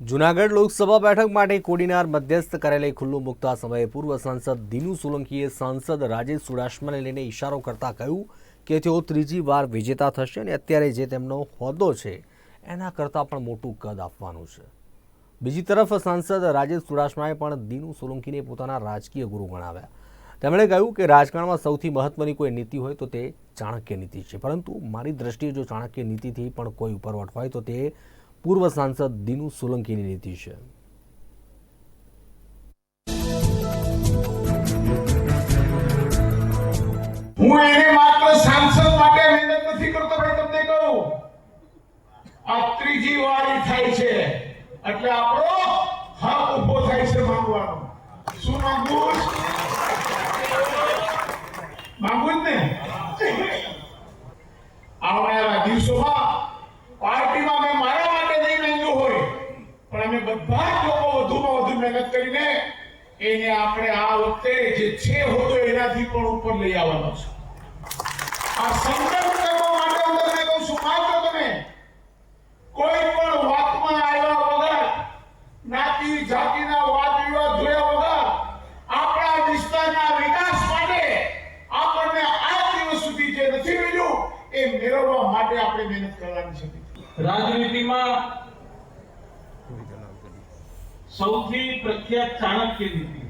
જુનાગઢ લોકસભા બેઠક માટે કોડીનાર મધ્યસ્થ કરેલી ખુલ્લું મુકતા સમયે પૂર્વ સાંસદ દિનુ સોલંકીએ સાંસદ રાજેશ ચુડાસમાને લઈને ઇશારો કરતા કહ્યું કે તેઓ ત્રીજી વાર વિજેતા થશે અને અત્યારે જે તેમનો હોદ્દો છે, એના કરતાં પણ મોટું કદ આપવાનું છે. બીજી તરફ સાંસદ રાજેશ ચુડાસમાએ પણ દિનુ સોલંકીને પોતાના રાજકીય ગુરુ ગણાવ્યા. તેમણે કહ્યું કે રાજકારણમાં સૌથી મહત્વની કોઈ નીતિ હોય તો તે ચાણક્ય નીતિ છે, પરંતુ મારી દ્રષ્ટિએ જો ચાણક્ય નીતિથી પણ કોઈ ઉપરવટ હોય તો તે પૂર્વ સાંસદ દિનુ સોલંકીની નીતિ છે. હું એને માત્ર સાંસદ માટે મહેનત નથી કરતો ભાઈ તમને કહું, આ ત્રીજી વારી થાય છે. એટલે આપણો હક ઊભો થાય છે માંગવાનો શું માંગવું જ ને આવનારા દિવસોમાં પાર્ટીમાં મેં મારા માટે નહીં માંગ્યું હોય પણ અમે બધા જ લોકો વધુમાં વધુ મહેનત કરીને એને આપણે આ વખતે જે છે હોતો એનાથી પણ ઉપર લઈ આવવાનો છે. આ સંકલ્પ કરવા માટે હું તમને કહું છું, માત્ર તમે. કોઈ પણ વાતમાં આવ્યા વગર, નાતી જાતિના વાદ વિવાદ જોયા વગર, આપણા વિસ્તારના વિકાસ માટે આપણને આ દિવસ સુધી જે નથી મળ્યું, એ મેળવવા માટે આપણે મહેનત કરવાની છે. રાજનીતિમાં સૌથી પ્રખ્યાત ચાણક્ય નીતિ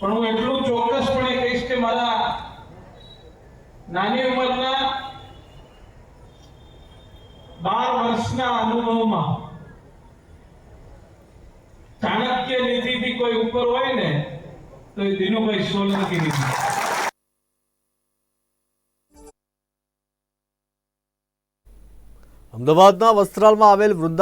પણ હું એટલું ચોક્કસપણે કહીશ કે મારા નાની ઉંમરના બાર વર્ષના અનુભવમાં ચાણક્ય નીતિથી કોઈ ઉપર હોય ને, તો એ દિનુભાઈ સોલંકી નીતિ. અમદાવાદના વસ્ત્રાલમાં આવેલ વૃંદા